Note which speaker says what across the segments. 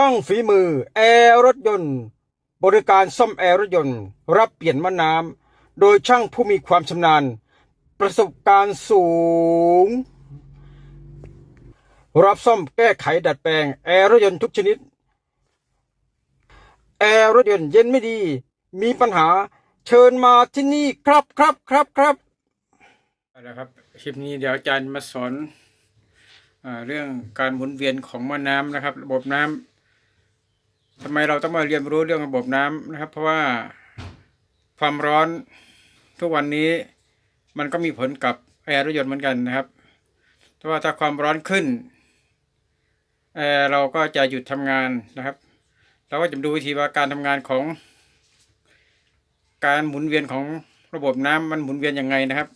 Speaker 1: ช่องฝีมือ แอร์รถยนต์ บริการซ่อมแอร์รถยนต์ รับเปลี่ยนมะน้ำโดยช่างผู้มีความชำนาญ ประสบการณ์สูง รับซ่อมแก้ไขดัดแปลง แอร์รถยนต์ทุกชนิด แอร์รถยนต์เย็นไม่ดี มีปัญหาเชิญมาที่นี่ครับครับครับครับเอาละครับคลิปนี้เดี๋ยวอาจารย์มาสอนอเรื่องการหมุนเวียนของมะน้ำนะครับ ระบบน้ำ ทำไมเราต้องมาเรียนรู้เรื่องระบบน้ำนะครับ เพราะว่าความร้อนทุกวันนี้มันก็มีผลกับแอร์รถยนต์เหมือนกันนะครับเพราะว่าถ้าความร้อนขึ้นแอร์เราก็จะหยุดทำงานนะครับ เราก็จะดูวิธีว่าการทำงานของ การหมุนเวียนของระบบน้ำมันหมุนเวียนยังไงนะครับ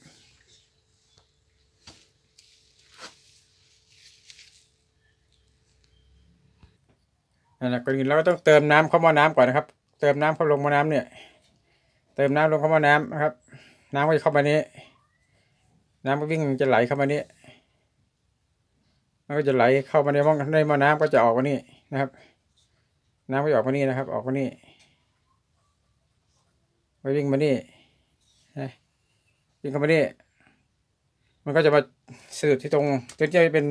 Speaker 1: นั่นแหละก่อนอื่นเราก็ต้องเติมน้ำเข้าหม้อน้ำก่อนนะครับ เติมน้ำเข้าลงหม้อน้ำเนี่ย เติมน้ำลงเข้าหม้อน้ำนะครับ น้ำก็จะเข้ามานี้ น้ำก็วิ่งจะไหลเข้ามานี้มันก็จะไหลเข้ามาในหม้อในหม้อน้ำก็จะออกมานี่นะครับ น้ำก็จะออกมานี่นะครับ ออกมานี่ไปวิ่งมานี่นะวิ่งเข้ามานี่มันก็จะมาสืบที่ตรงตัวนี้จะเป็น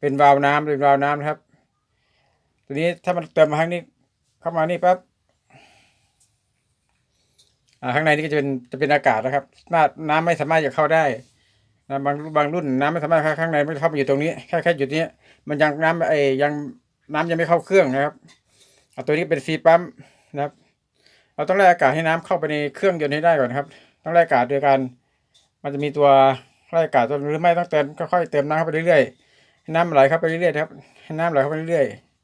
Speaker 1: เป็นวาล์วน้ำเป็นวาล์วน้ำนะครับ ตัวนี้ถ้ามันเติมมาข้างนี้ เข้ามานี่ปั๊บอ่าข้างในนี่ก็จะเป็นจะเป็นอากาศนะครับน้ำน้ำไม่สามารถจะเข้าได้นะบางบางรุ่นน้ำไม่สามารถเข้าข้างในไม่เข้ามาอยู่ตรงนี้แค่แค่จุดนี้มันยังน้ำไอ้ยังน้ำยังไม่เข้าเครื่องนะครับอ่าตัวนี้เป็นฟีปั๊มนะครับ เราต้องไล่อากาศให้น้ำเข้าไปในเครื่องยนต์ให้ได้ก่อนครับ ต้องไล่อากาศโดยการมันจะมีตัวไล่อากาศตัวหรือไม่ต้องเติมค่อยๆเติมน้ำเข้าไปเรื่อยๆให้น้ำไหลเข้าไปเรื่อยๆครับให้น้ำไหลเข้าไปเรื่อยๆ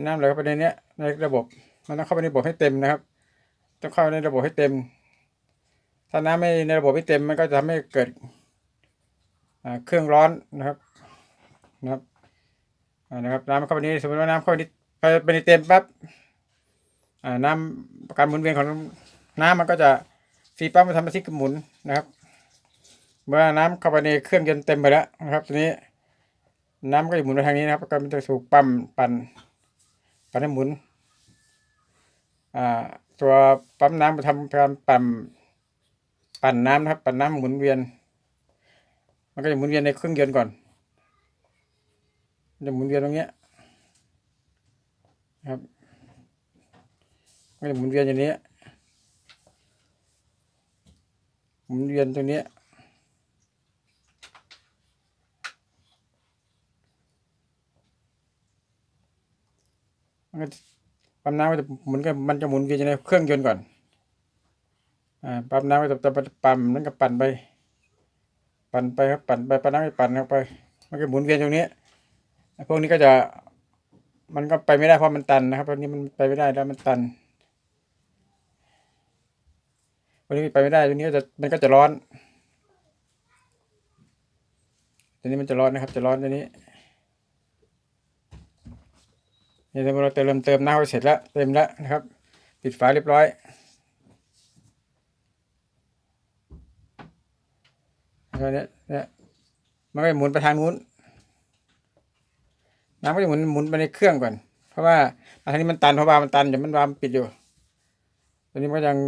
Speaker 1: น้ำไหลเข้าไปในนี้ในระบบ มันต้องเข้าไปในระบบให้เต็มนะครับ ต้องเข้าในระบบให้เต็ม ถ้าน้ำไม่ในระบบไม่เต็มมันก็จะทำให้เกิดเครื่องร้อนนะครับนะครับนะครับน้ำเข้าไปนี้สมมติว่าน้ำเข้าไปนี้ไปไปในเต็มปั๊บน้ำการหมุนเวียนของน้ำมันก็จะฟีปั๊บมันทำหน้าที่หมุนนะครับ เมื่อน้ำเข้าไปในเครื่องยนต์เต็มไปแล้วนะครับทีนี้น้ำก็จะหมุนไปทางนี้นะครับก็มันจะถูกปั๊มปั่น ปั่นให้หมุนอ่าตัวปั๊มน้ำทำการปั่นปั่นน้ำนะครับ ปั่นน้ำหมุนเวียน มันก็จะหมุนเวียนในเครื่องยนต์ก่อนจะหมุนเวียนตรงเนี้ยครับก็จะหมุนเวียนอย่างนี้หมุนเวียนตรงนี้ มันก็ปั๊มน้ำก็จะหมุนก็มันจะหมุนเวียนอยู่ในเครื่องยนต์ก่อนอ่าปั๊มน้ำก็จะจะปั๊มนั่นก็ปั่นไป ปั่นไปครับปั่นไปปั่นน้ำไปปั่นเข้าไป มันก็หมุนเวียนตรงนี้พวกนี้ก็จะมันก็ไปไม่ได้เพราะมันตันนะครับพวกนี้มันไปไม่ได้แล้วมันตันพวกนี้ไปไม่ได้ตัวนี้ก็จะมันก็จะร้อนตัวนี้มันจะร้อนนะครับ จะร้อนตัวนี้ นี่เราเติมเติมน้ำไปเสร็จแล้วเต็มแล้วนะครับ ปิดฝาเรียบร้อย แล้วเนี่ยเนี่ยมันก็หมุนไปทางนู้น น้ำก็จะหมุนหมุนไปในเครื่องก่อน เพราะว่าอันนี้มันตันเพราะว่ามันตันเดี๋ยวมันวามปิดอยู่ตัวนี้มันก็ยัง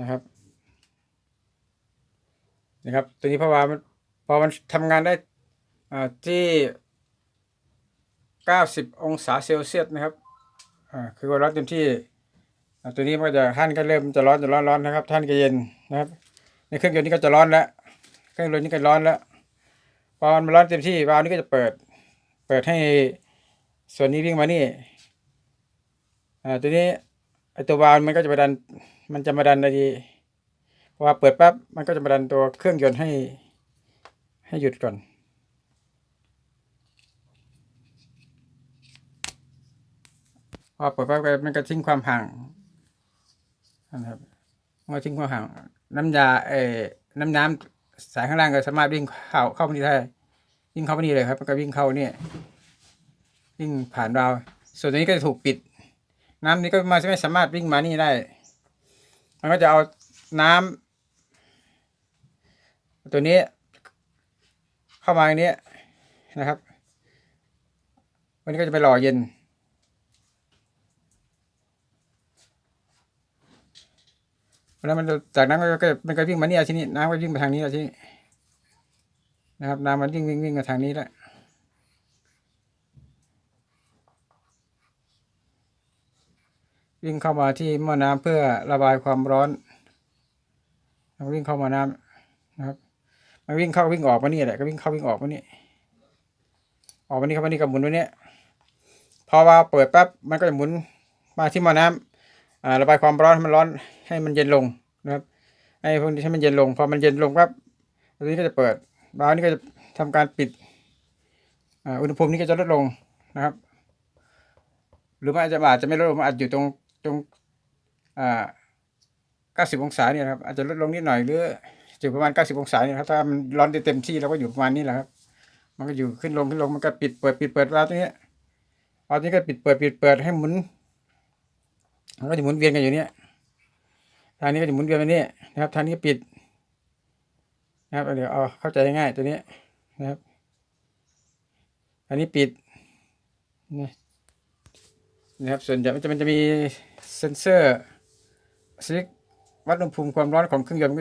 Speaker 1: นะครับ นะครับ ตัวนี้พราะว่ามัน พอมันทำงานได้ที่เก้าสิบองศาเซลเซียสนะครับคือว่าร้อนเต็มที่ ตัวนี้มันก็จะท่านก็เริ่มจะร้อนจะร้อนร้อนนะครับ ท่านก็เย็นนะครับ ในเครื่องยนต์นี้ก็จะร้อนแล้ว เครื่องยนต์นี้ก็ร้อนแล้ว พอมันร้อนเต็มที่วาล์วนี้ก็จะเปิด เปิดให้ส่วนนี้วิ่งมานี่ตัวนี้ไอตัววาล์วมันก็จะมาดัน มันจะมาดันในดีพอเปิดปั๊บ มันก็จะมาดันตัวเครื่องยนต์ให้ ให้หยุดก่อน พอเปิดปั๊บก็มันก็ทิ้งความห่างนะครับมันทิ้งความห่าง น้ำยาเอ่น้ำน้ำสายข้างล่างก็สามารถวิ่งเข้าเข้ามานี่ได้วิ่งเข้ามานี่เลยครับมันก็วิ่งเข้าเนี่ยวิ่งผ่านเรา ส่วนตัวนี้ก็จะถูกปิด น้ำนี้ก็มาไม่สามารถวิ่งมานี่ได้ มันก็จะเอาน้ำตัวนี้ เข้ามาอย่างนี้นะครับ วันนี้ก็จะไปหล่อเย็น แล้วมันจะจากนั้นก็ก็มันก็วิ่งมาเนี่ยทีนี้น้ำก็วิ่งมาทางนี้แล้วทีนี้นะครับน้ำมันวิ่งวิ่งวิ่งมาทางนี้แล้ววิ่งเข้ามาที่หม้อน้ำเพื่อระบายความร้อนววิ่งเข้ามาน้ำนะครับ มันวิ่งเข้าวิ่งออกมานี่แหละก็วิ่งเข้าวิ่งออกมานี่ออกมานี่เข้ามานี่ก็หมุนมาเนี่ยพอว่าเปิดปั๊บมันก็จะหมุนมาที่หม้อน้ำอ่าระบายความร้อนให้มันร้อนให้มันเย็นลงนะครับให้พวกนี้ให้มันเย็นลง พอมันเย็นลงปั๊บตัวนี้ก็จะเปิดบาล์วนี้ก็จะทำการปิดอ่าอุณหภูมินี้ก็จะลดลงนะครับ หรือมันอาจจะอาจจะไม่ลดลงมันอาจอยู่ตรงตรงอ่าเก้าสิบองศาเนี่ยครับอาจจะลดลงนิดหน่อยหรือ อยู่ประมาณเก้าสิบองศาเนี่ยครับถ้ามันร้อนได้เต็มที่เราก็อยู่ประมาณนี้แหละครับ มันก็อยู่ขึ้นลงขึ้นลงมันก็ปิดเปิดปิดเปิดวาล์วตัวนี้ยวาล์วตัวนี้ก็ปิดเปิดปิดเปิดให้หมุนมันก็จะหมุนเวียนกันอยู่เนี้ยทางนี้ก็จะหมุนเวียนไปนี่นะครับทางนี้ปิดนะครับเดี๋ยวเอาเข้าใจง่ายตัวนี้นะครับ อันนี้ปิดนี่นะครับส่วนใหญ่มันจะมันจะมีเซ็นเซอร์สวิตช์วัดอุณหภูมิความร้อนของเครื่องยนต์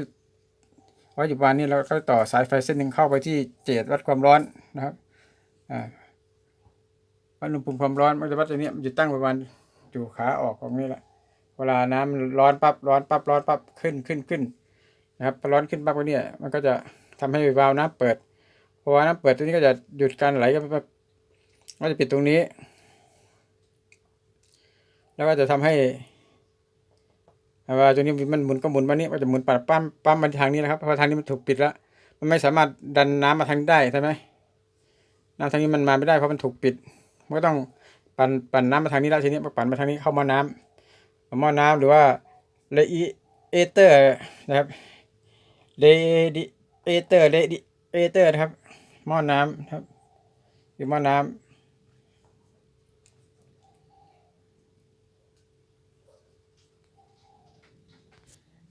Speaker 1: ประมาณนี้เราก็ต่อสายไฟเส้นหนึ่งเข้าไปที่เจดวัดความร้อนนะครับวัดอุณหภูมิความร้อนมันจะวัดตัวนี้มันจะตั้งประมาณอยู่ขาออกของนี้แหละ เวลาน้ำมันร้อนปั๊บร้อนปั๊บร้อนปั๊บขึ้นขึ้นขึ้นนะครับพอร้อนขึ้นปั๊บก็เนี่ยมันก็จะทำให้วาล์วน้ำเปิดพอวาล์วน้ำเปิดตัวนี้ก็จะหยุดการไหลก็ก็จะปิดตรงนี้ แล้วก็จะทำให้ ว่าตัวนี้มันหมุนก็หมุนมานี่ก็จะหมุนปัดปั๊มปั๊มมาทางนี้นะครับเพราะทางนี้มันถูกปิดแล้ว มันไม่สามารถดันน้ำมาทางนี้ได้ใช่ไหมน้ำทางนี้มันมาไม่ได้เพราะมันถูกปิด มันก็ต้องปั่นปั่นน้ำมาทางนี้แล้วทีนี้มาปั่นมาทางนี้เข้าหม้อน้ำหม้อน้ำหรือว่าเลอเอเตอร์นะครับเลดิเอเตอร์เลดิเอเตอร์นะครับหม้อน้ำครับหรือหม้อน้ำ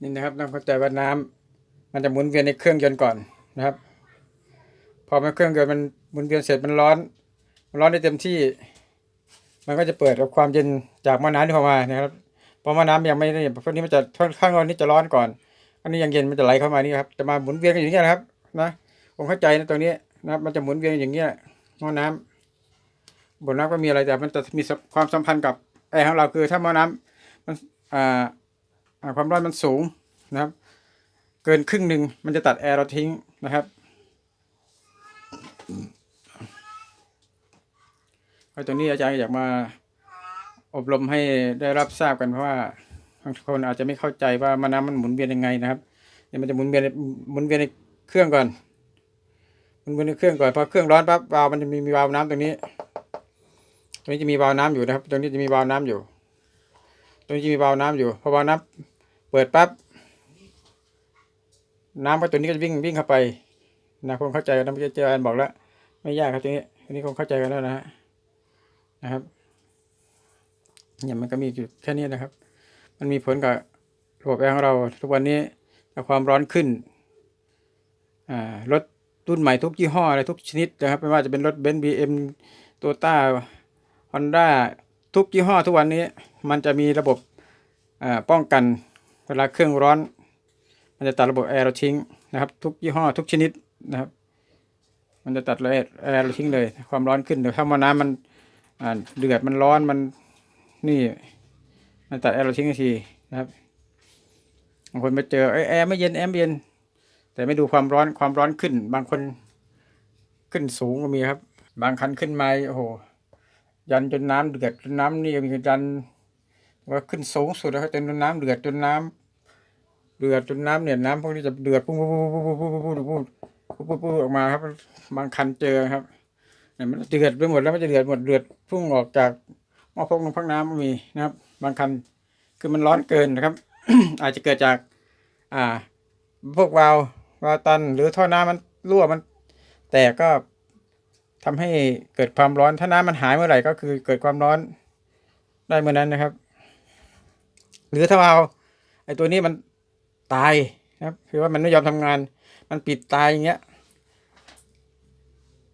Speaker 1: นี่นะครับต้องเข้าใจว่าน้ำมันจะหมุนเวียนในเครื่องยนต์ก่อนนะครับ พอมันเครื่องยนต์มันหมุนเวียนเสร็จมันร้อน มันร้อนได้เต็มที่ มันก็จะเปิดกับความเย็นจากม้อน้ำที่เข้ามานะครับพอม้อน้ำยังไม่ได้พวกนี้มันจะข้างร้อนนี้จะร้อนก่อน อันนี้ยังเย็นมันจะไหลเข้ามานี่ครับจะมาหมุนเวียนกันอย่างนี้นะครับ นะผมเข้าใจนะตรงนี้นะมันจะหมุนเวียนอย่างเงี้ยมอน้ำบนน้ำก็มีอะไรแต่มันจะมีความสัมพันธ์กับแอร์ของเราคือถ้ามอน้ำมันอ่า ความร้อนมันสูงนะครับ เกินครึ่งหนึ่งมันจะตัดแอร์เราทิ้งนะครับไอ้ตัวนี้อาจารย์อยากมาอบรมให้ได้รับทราบกันเพราะว่าบางคนอาจจะไม่เข้าใจว่ามาน้ำมันหมุนเวียนยังไงนะครับเดี๋ยวมันจะหมุนเวียนหมุนเวียนในเครื่องก่อนหมุนเวียนในเครื่องก่อนพอเครื่องร้อนปั๊บวาล์วมันจะมีมีวาล์วน้ำตรงนี้ ตรงนี้จะมีวาล์วน้ำอยู่นะครับ ตรงนี้จะมีวาล์วน้ำอยู่ ตรงนี้จะมีวาล์วน้ำอยู่พอวาล์วน้ำ เปิดปั๊บน้ำก็ตัวนี้ก็จะวิ่งวิ่งเข้าไปนะคงเข้าใจกันนะเมื่อกี้เจออันบอกแล้ว ไม่ยากครับตรงนี้อันนี้คงเข้าใจกันแล้วนะฮะนะครับเนี่ยมันก็มีอยู่แค่นี้นะครับ มันมีผลกับระบบแอร์ของเราทุกวันนี้ความร้อนขึ้นอ่ารถรุ่นใหม่ทุกยี่ห้ออะไรทุกชนิดนะครับไม่ว่าจะเป็นรถเบนซ์บีเอ็มโตต้าฮอนด้าทุกยี่ห้อทุกวันนี้ มันจะมีระบบอ่าป้องกัน เวลาเครื่องร้อน มันจะตัดระบบแอร์เราทิ้งนะครับ ทุกยี่ห้อทุกชนิดนะครับ มันจะตัดเลยแอร์เราทิ้งเลย ความร้อนขึ้นเดี๋ยวถ้ามาน้ำมันเดือดมันร้อนมันนี่ มันตัดแอร์เราทิ้งทันทีนะครับบางคนไปเจอเอ้แอร์ไม่เย็นแอร์ไม่เย็น แต่ไม่ดูความร้อนความร้อนขึ้น บางคนขึ้นสูงก็มีครับ บางคันขึ้นมาโอ้โห ยันจนน้ำเดือดจนน้ำนี่ก็มียันว่าขึ้นสูงสุดแล้วจนน้ำเดือดจนน้ำ เดือดจนน้ำเนี่ยน้ำพวกนี้จะเดือดพุ่งพุ่งพุ่งพุ่งพุ่งพุ่งพุ่งพุ่งพุ่งพุ่งออกมาครับ บางคันเจอครับเนี่ยมันเดือดไปหมดแล้วมันจะเดือดหมดเดือดพุ่งออกจากหม้อพกลงพักน้ำก็มีนะครับ บางคันคือมันร้อนเกินนะครับ อาจจะเกิดจาก อ่า พวกวาล์ววาล์วตัน หรือท่อน้ำมันรั่วมัน แตกก็ทำให้เกิดความร้อนถ้าน้ำมันหายเมื่อไหร่ก็คือเกิดความร้อนได้เมื่อนั้นนะครับ หรือถ้าวาไอ้ตัวนี้มัน ตายนะครับคือว่ามันไม่ยอมทำงาน มันปิดตายอย่างเงี้ย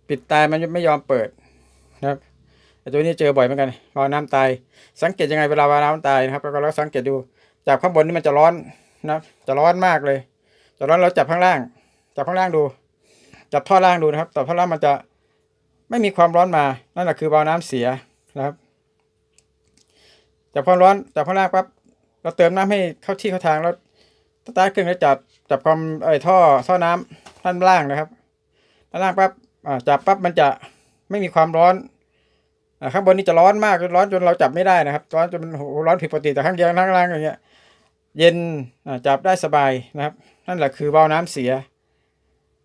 Speaker 1: ปิดตายมันไม่ยอมเปิดนะครับตัวนี้เจอบ่อยเหมือนกันวาล์วน้ำตาย สังเกตยังไงเวลาวาน้ำตายนะครับแล้วก็เราสังเกตดู จากข้างบนนี่มันจะร้อนนะจะร้อนมากเลย จะร้อนเราจับข้างล่าง จับข้างล่างดู จับท่อล่างดูนะครับแต่ท่อล่างมันจะไม่มีความร้อนมา นั่นแหละคือวาล์วน้ำเสียนะครับจับความร้อนจับข้างล่างปั๊บเราเติมน้ำให้เข้าที่เข้าทางแล้ว สตาร์ทเครื่องแล้วจับจับความไอ้ท่อท่อน้ำด้านล่างนะครับด้านล่างปั๊บจับปั๊บมันจะไม่มีความร้อนอข้างบนนี่จะร้อนมากร้อนจนเราจับไม่ได้นะครับ ร้อนจนมันร้อนผิดปกติแต่ข้างเดียข้างล่างอย่างเงี้ย เย็นจับได้สบายนะครับ นั่นแหละคือวาน้ำเสีย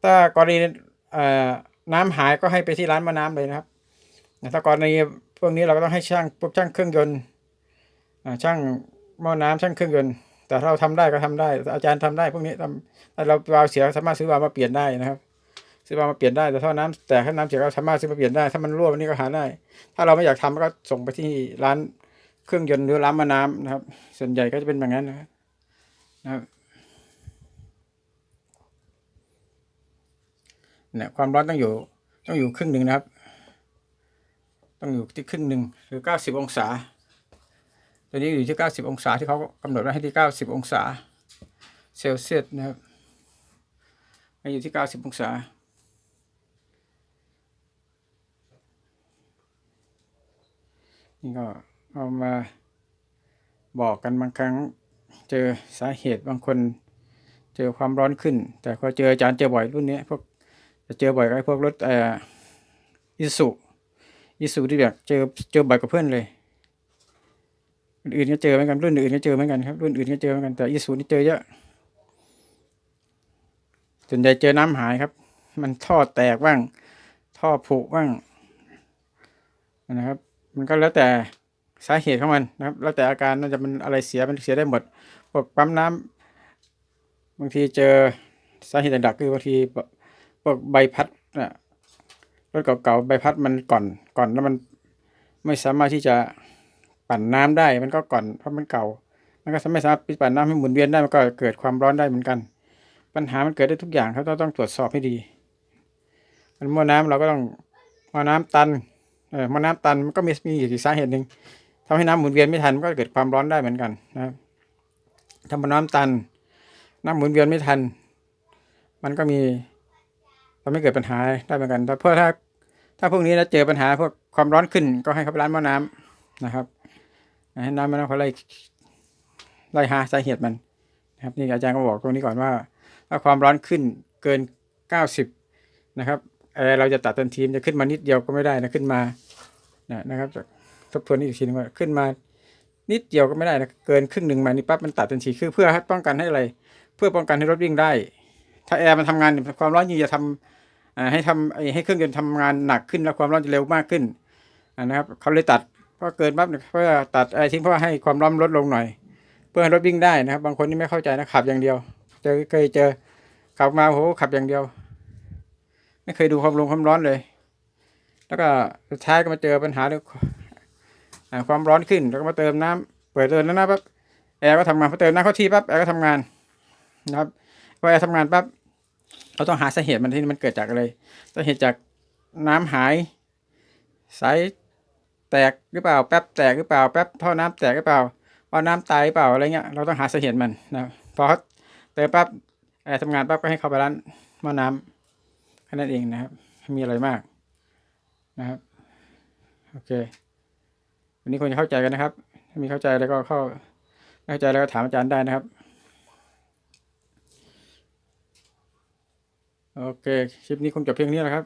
Speaker 1: ถ้ากรณีน้ำหายก็ให้ไปที่ร้านมาน้ำเลยนะครับถ้ากรณีพวกนี้เราก็ต้องให้ช่างพวกช่างเครื่องยนต์ช่างหม้อน้ำช่างเครื่องยนต์ แต่ถ้าเราทำได้ก็ทำได้ อาจารย์ทำได้พวกนี้ทำถ้าเราวาวเสียสามารถซื้อวาวมาเปลี่ยนได้นะครับ ซื้อวาวมาเปลี่ยนได้แต่ถ้าน้ำแต่ถ้าน้ำเสียก็สามารถซื้อมาเปลี่ยนได้ถ้ามันรั่ววันนี้ก็หาได้ ถ้าเราไม่อยากทำก็ส่งไปที่ร้านเครื่องยนต์หรือร้านมาน้ำนะครับ ส่วนใหญ่ก็จะเป็นแบบนั้นนะครับนะครับเนี่ยความร้อนต้องอยู่ ต้องอยู่ครึ่งหนึ่งนะครับ ต้องอยู่ที่ครึ่งหนึ่งหรือเก้าสิบองศา ตัวนี้อยู่ที่ 90 องศาที่เขากำหนดไว้ให้ที่ 90 องศาเซลเซียสนะครับให้อยู่ที่ 90 องศานี่ก็เอามาบอกกันบางครั้งเจอสาเหตุบางคนเจอความร้อนขึ้น แต่พอเจออาจารย์เจอบ่อยรุ่นนี้พวกจะเจอบ่อยกับไอ้พวกรถเอ่ออิสุอิสุที่แบบเจอเจอบ่อยกับเพื่อนเลย อื่นก็เจอเหมือนกันรุ่นอื่นก็เจอเหมือนกันครับรุ่นอื่นก็เจอเหมือนกันแต่อีสูนี่เจอเยอะส่วนใหญ่เจอน้ำหายครับ มันท่อแตกบ้าง ท่อผุบ้างนะครับ มันก็แล้วแต่สาเหตุของมันนะครับ แล้วแต่อาการน่าจะมันอะไรเสียมันเสียได้หมดพวกปั๊มน้ำบางทีเจอสาเหตุหลักคือบางทีพวกใบพัดนะรถเก่าๆใบพัดมันก่อนก่อนแล้วมันไม่สามารถที่จะ ปั่นน้ำได้มันก็ก่อนเพราะมันเก่า มันก็ไม่สามารถปั่นน้ำให้หมุนเวียนได้มันก็เกิดความร้อนได้เหมือนกัน ปัญหามันเกิดได้ทุกอย่างครับเราต้องตรวจสอบให้ดี มันม้อน้ำเราก็ต้องม้อน้ำตันเออม้อน้ำตันมันก็มีมีอีกสาเหตุหนึ่งทำให้น้ำหมุนเวียนไม่ทันมันก็เกิดความร้อนได้เหมือนกันนะครับถ้าม้อน้ำตัน น้ำหมุนเวียนไม่ทัน มันก็มีทำให้เกิดปัญหาได้เหมือนกันแต่เพื่อถ้าถ้าพวกนี้นะเจอปัญหาพวกความร้อนขึ้นก็ให้เขาไปร้านหม้อน้ำนะครับ น้ำมันเขาไล่ไล่หาสาเหตุมันนะครับนี่อาจารย์ก็บอกตรงนี้ก่อนว่า ถ้าความร้อนขึ้นเกินเก้าสิบนะครับแอร์เราจะตัดทันทีมจะขึ้นมานิดเดียวก็ไม่ได้นะขึ้นมานะนะครับทบทวนอีกทีนึงว่าขึ้นมานิดเดียวก็ไม่ได้นะเกินครึ่งหนึ่งมานี่ปั๊บมันตัดทันทีคือเพื่อป้องกันให้อะไร เพื่อป้องกันให้รถวิ่งได้ ถ้าแอร์มันทำงานความร้อนยิ่งจะทำให้ทำให้เครื่องยนต์ทำงานหนักขึ้นแล้วความร้อนจะเร็วมากขึ้นนะครับเขาเลยตัด พอเกินปั๊บเนี่ยเพื่อตัดอะไรทิ้งเพื่อให้ความร้อนลดลงหน่อย เพื่อให้รถวิ่งได้นะครับ บางคนนี่ไม่เข้าใจนะขับอย่างเดียวเจอเคยเจอขับมาโหขับอย่างเดียว ไม่เคยดูความลงความร้อนเลย แล้วก็สุดท้ายก็มาเจอปัญหาเรื่องความร้อนขึ้นแล้วก็มาเติมน้ำเปิดเติมน้ำปั๊บแอร์ก็ทำงานพอเติมน้ำเข้าที่ปั๊บแอร์ก็ทำงานนะครับพอแอร์ทำงานปั๊บเราต้องหาสาเหตุมันที่มันเกิดจากอะไรสาเหตุจากน้ำหายสาย แตกหรือเปล่า แป๊บแตกหรือเปล่า แป๊บท่อน้ำแตกหรือเปล่าว่าน้ำตายหรือเปล่าอะไรเงี้ย เราต้องหาสาเหตุมันนะพอเขาเติมปั๊บแอร์ทำงานปั๊บก็ให้เข้าไปร้านหม้อน้ำแค่นั้นเองนะครับ มีอะไรมากนะครับ โอเค วันนี้คงจะเข้าใจกันนะครับ ถ้ามีเข้าใจแล้วก็เข้าเข้าใจแล้วก็ถามอาจารย์ได้นะครับ โอเค คลิปนี้คงจบเพียงนี้แหละครับ